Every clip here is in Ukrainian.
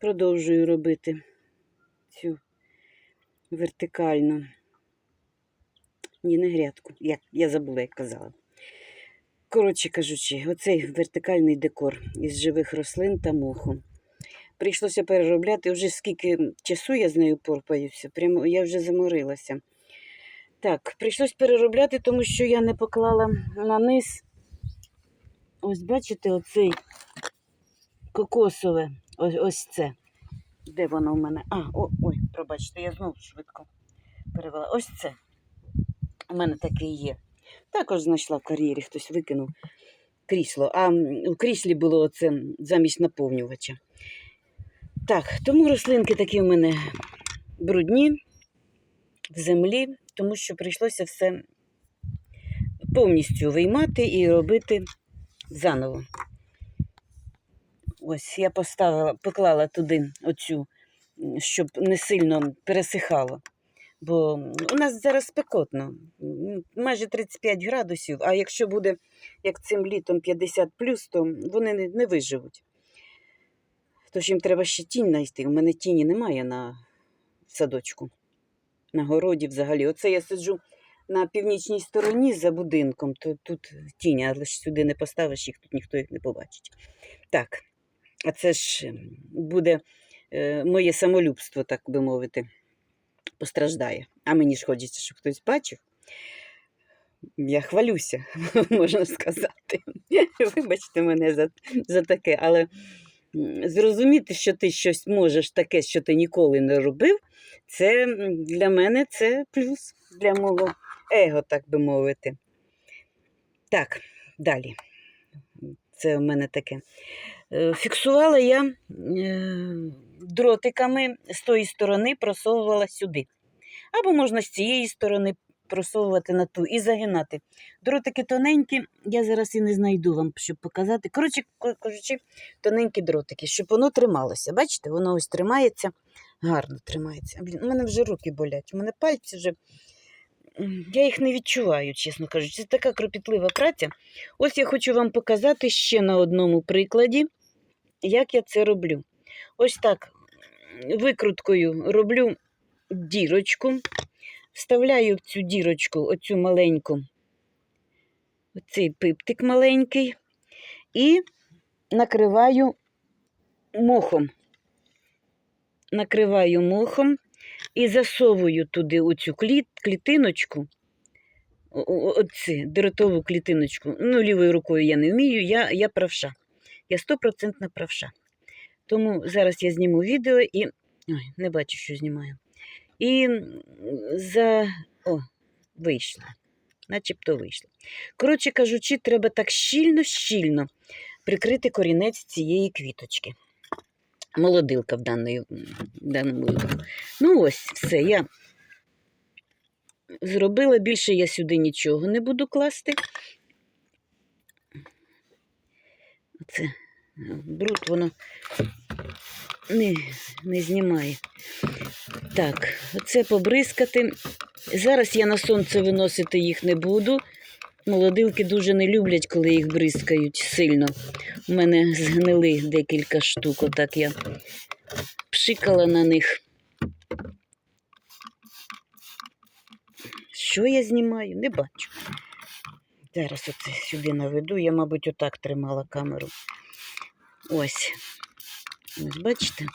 Продовжую робити цю вертикальну. Ні, не грядку. Як я забула, як казала. Коротше кажучи, оцей вертикальний декор із живих рослин та моху. Прийшлося переробляти. Вже скільки часу я з нею порпаюся, прямо я вже заморилася. Так, прийшлось переробляти, тому що я не поклала на низ. Ось бачите, оцей кокосове. Ось, ось це. Де воно в мене? А, о, ой, пробачте, я знову швидко перевела. Ось це. У мене таке є. Також знайшла в кар'єрі, хтось викинув крісло. А в кріслі було оце замість наповнювача. Так, тому рослинки такі в мене брудні в землі, тому що прийшлося все повністю виймати і робити заново. Ось я поставила, поклала туди оцю, щоб не сильно пересихало. Бо у нас зараз спекотно, майже 35 градусів, а якщо буде, як цим літом, 50 то вони не, не виживуть. Тож їм треба ще тінь знайти. У мене тіні немає на садочку, на городі взагалі. Оце я сиджу на північній стороні за будинком, то тут тінь, але ж сюди не поставиш їх, тут ніхто їх не побачить. Так, а це ж ем, буде е, моє самолюбство, так би мовити, постраждає. А мені ж хочеться, щоб хтось бачив. Я хвалюся, можна сказати. Вибачте мене за, за таке, але зрозуміти, що ти щось можеш таке, що ти ніколи не робив, це для мене це плюс для мого его, так би мовити. Так, далі. Це в мене таке. Е, Фіксувала я е, дротиками з тої сторони, просовувала сюди. Або можна з цієї сторони просовувати на ту і загинати. Дротики тоненькі, я зараз і не знайду вам, щоб показати. Коротше кажучи, тоненькі дротики, щоб воно трималося. Бачите, воно ось тримається, гарно тримається. Блін, у мене вже руки болять, у мене пальці вже. Я їх не відчуваю, чесно кажучи. Це така кропітлива праця. Ось я хочу вам показати ще на одному прикладі, як я це роблю. Ось так викруткою роблю дірочку, вставляю в цю дірочку, оцю маленьку, оцей пиптик маленький, і накриваю мохом. Накриваю мохом і засовую туди оцю кліт, клітиночку, оці, дротову клітиночку. Ну, лівою рукою я не вмію, я, я правша. Я стопроцентна правша. Тому зараз я зніму відео і. Ой, не бачу, що знімаю. І за. О, вийшло. Начебто вийшло. Коротше кажучи, треба так щільно-щільно прикрити корінець цієї квіточки. Молодилка в даної, в даному випадку. Ну ось, все, я зробила. Більше я сюди нічого не буду класти. Це бруд воно не, не знімає. Так, оце побризкати. Зараз я на сонце виносити їх не буду. Молодилки дуже не люблять, коли їх бризкають сильно. У мене згнили декілька штук, отак я пшикала на них. Що я знімаю? Не бачу. Зараз оце сюди наведу. Я, мабуть, отак тримала камеру. Ось. Ось, бачите?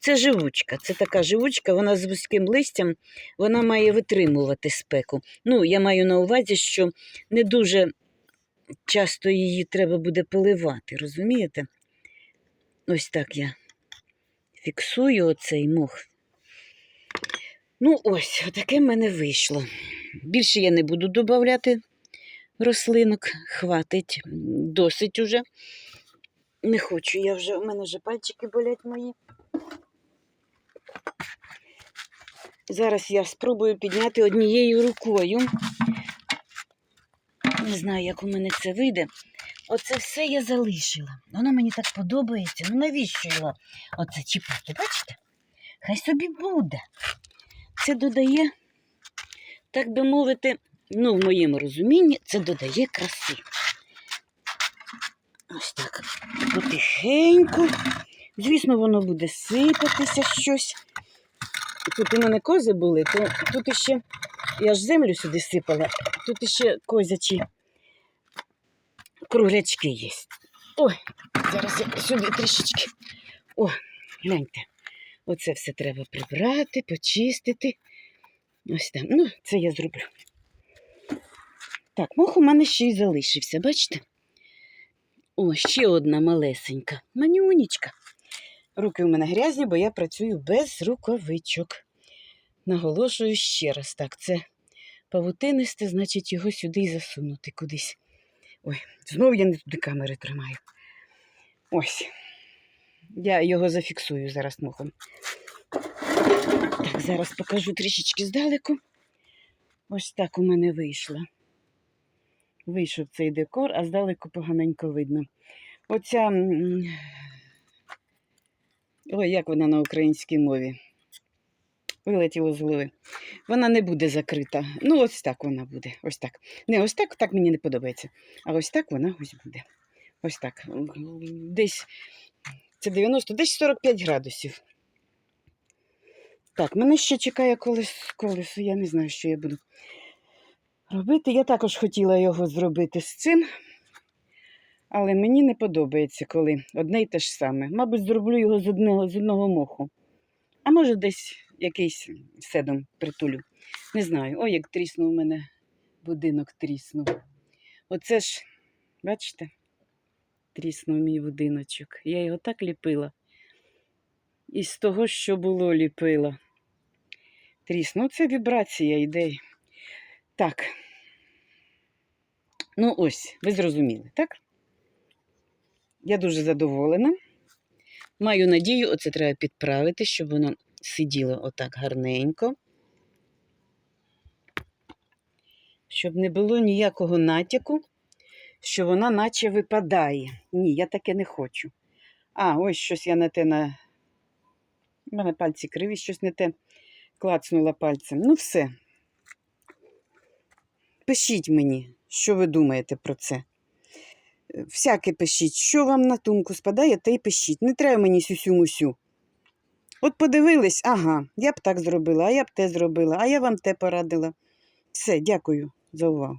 Це живучка. Це така живучка, вона з вузьким листям, вона має витримувати спеку. Ну, я маю на увазі, що не дуже часто її треба буде поливати, розумієте? Ось так я фіксую оцей мох. Ну, ось, отаке в мене вийшло. Більше я не буду додавати рослинок, хватить, досить уже. Не хочу, я вже, у мене вже пальчики болять мої. Зараз я спробую підняти однією рукою. Не знаю, як у мене це вийде. Оце все я залишила. Воно мені так подобається. Ну навіщо його оце чіпати? Бачите? Хай собі буде. Це додає, так би мовити, ну, в моєму розумінні, це додає краси. Ось так. Потихеньку Звісно, воно буде сипатися щось. Тут у мене кози були, то тут іще я ж землю сюди сипала, тут іще козячі круглячки є. Ой, зараз я сюди трішечки. О, гляньте. Оце все треба прибрати, почистити. Ось там. Ну, це я зроблю. Так, мох у мене ще й залишився, бачите? О, ще одна малесенька. Манюнічка. Руки у мене грязні, бо я працюю без рукавичок. Наголошую ще раз, так, це павутинисте, значить його сюди і засунути кудись. Ой, знову я не туди камери тримаю. Ось. Я його зафіксую зараз мохом. Так, зараз покажу трішечки здалеку. Ось так у мене вийшло. Вийшов цей декор, а здалеку поганенько видно. Оця. Ой, як вона на українській мові? Вилетіло з голови. Вона не буде закрита. Ну, ось так вона буде. Ось так. Не, ось так, так мені не подобається. А ось так вона ось буде. Ось так. Десь це 90, десь 45 градусів. Так, мене ще чекає колес, колесо. Я не знаю, що я буду робити. Я також хотіла його зробити з цим, але мені не подобається, коли одне й те ж саме. Мабуть, зроблю його з одного, з одного моху. А може, десь якийсь седом притулю. Не знаю. Ой, як тріснув у мене будинок тріснув. Оце ж, бачите, тріснув мій будиночок. Я його так ліпила. Із того, що було, ліпила. Тріснув. Це вібрація ідей. Так. Ну, ось, ви зрозуміли, так? Я дуже задоволена. Маю надію, оце треба підправити, щоб воно сиділо отак гарненько. Щоб не було ніякого натяку, що вона наче випадає. Ні, я таке не хочу. А, ось щось я на те на. У мене пальці криві, щось не те клацнула пальцем. Ну, все. Пишіть мені, що ви думаєте про це. Всяке пишіть, що вам на думку спадає, те й пишіть. Не треба мені сюсю-мусю. От подивились, ага, я б так зробила, а я б те зробила, а я вам те порадила. Все, дякую за увагу.